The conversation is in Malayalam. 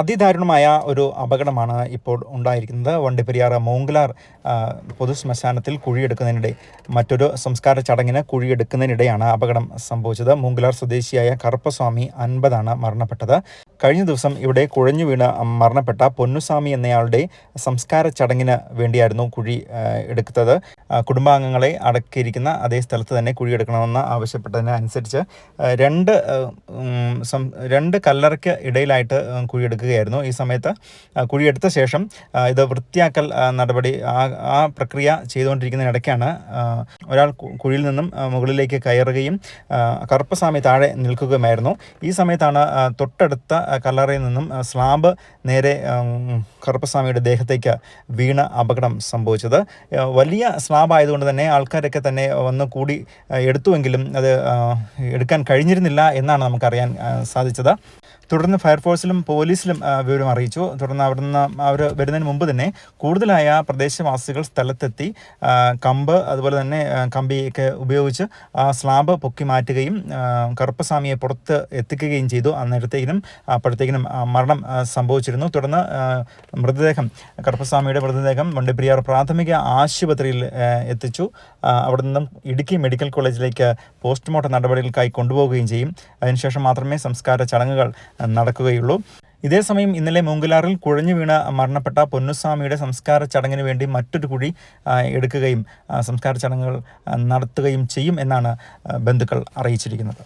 അതിദാരുണമായ ഒരു അപകടമാണ് ഇപ്പോൾ ഉണ്ടായിരിക്കുന്നത്. വണ്ടിപ്പെരിയാർ മോങ്കുലാർ പൊതു ശ്മശാനത്തിൽ കുഴിയെടുക്കുന്നതിനിടെ മറ്റൊരു സംസ്കാര ചടങ്ങിന് കുഴിയെടുക്കുന്നതിനിടെയാണ് അപകടം സംഭവിച്ചത്. മൂങ്കുലാർ സ്വദേശിയായ കറുപ്പസ്വാമി അൻപതാണ് മരണപ്പെട്ടത്. കഴിഞ്ഞ ദിവസം ഇവിടെ കുഴഞ്ഞു വീണ് മരണപ്പെട്ട പൊന്നുസ്വാമി എന്നയാളുടെ സംസ്കാര ചടങ്ങിന് വേണ്ടിയായിരുന്നു കുഴി എടുത്തത്. കുടുംബാംഗങ്ങളെ അടക്കിയിരിക്കുന്ന അതേ സ്ഥലത്ത് തന്നെ കുഴിയെടുക്കണമെന്ന് ആവശ്യപ്പെട്ടതിന് അനുസരിച്ച് രണ്ട് രണ്ട് കല്ലറയ്ക്ക് ഇടയിലായിട്ട് കുഴിയെടുക്കുകയായിരുന്നു ഈ സമയത്ത്. കുഴിയെടുത്ത ശേഷം ഇത് വൃത്തിയാക്കൽ നടപടി ആ ആ പ്രക്രിയ ചെയ്തുകൊണ്ടിരിക്കുന്നതിനിടയ്ക്കാണ് ഒരാൾ കുഴിയിൽ നിന്നും മുകളിലേക്ക് കയറുകയും കറുപ്പസ്വാമി താഴെ നിൽക്കുകയുമായിരുന്നു. ഈ സമയത്താണ് തൊട്ടടുത്ത കല്ലറയിൽ നിന്നും സ്ലാബ് നേരെ കറുപ്പസ്വാമിയുടെ ദേഹത്തേക്ക് വീണ അപകടം സംഭവിച്ചത്. വലിയ സ്ലാബ് ആയതുകൊണ്ട് തന്നെ ആൾക്കാരൊക്കെ തന്നെ വന്ന് കൂടി എടുത്തുവെങ്കിലും അത് എടുക്കാൻ കഴിഞ്ഞിരുന്നില്ല എന്നാണ് നമുക്കറിയാൻ സാധിച്ചത്. തുടർന്ന് ഫയർഫോഴ്സിലും പോലീസിലും വിവരം അറിയിച്ചു. തുടർന്ന് അവിടുന്ന് അവർ വരുന്നതിന് മുമ്പ് തന്നെ കൂടുതലായ പ്രദേശവാസികൾ സ്ഥലത്തെത്തി കമ്പ് അതുപോലെ തന്നെ കമ്പിയൊക്കെ ഉപയോഗിച്ച് ആ സ്ലാബ് പൊക്കി മാറ്റുകയും കറുപ്പസ്വാമിയെ പുറത്ത് എത്തിക്കുകയും ചെയ്തു. അന്നേരത്തേക്കിനും അപ്പോഴത്തേക്കിനും മരണം സംഭവിച്ചിരുന്നു. തുടർന്ന് മൃതദേഹം കറുപ്പസ്വാമിയുടെ മൃതദേഹം വണ്ടിപ്പെരിയാർ പ്രാഥമിക ആശുപത്രിയിൽ എത്തിച്ചു. അവിടെ നിന്നും ഇടുക്കി മെഡിക്കൽ കോളേജിലേക്ക് പോസ്റ്റ്മോർട്ടം നടപടികൾക്കായി കൊണ്ടുപോവുകയും ചെയ്യും. അതിനുശേഷം മാത്രമേ സംസ്കാര ചടങ്ങുകൾ നടക്കുകയുള്ളൂ. ഇതേസമയം ഇന്നലെ മൂങ്കലാറിൽ കുഴഞ്ഞു വീണ മരണപ്പെട്ട പൊന്നുസ്വാമിയുടെ സംസ്കാര ചടങ്ങിന് വേണ്ടി മറ്റൊരു കുഴി എടുക്കുകയും സംസ്കാര ചടങ്ങുകൾ നടത്തുകയും ചെയ്യും എന്നാണ് ബന്ധുക്കൾ അറിയിച്ചിരിക്കുന്നത്.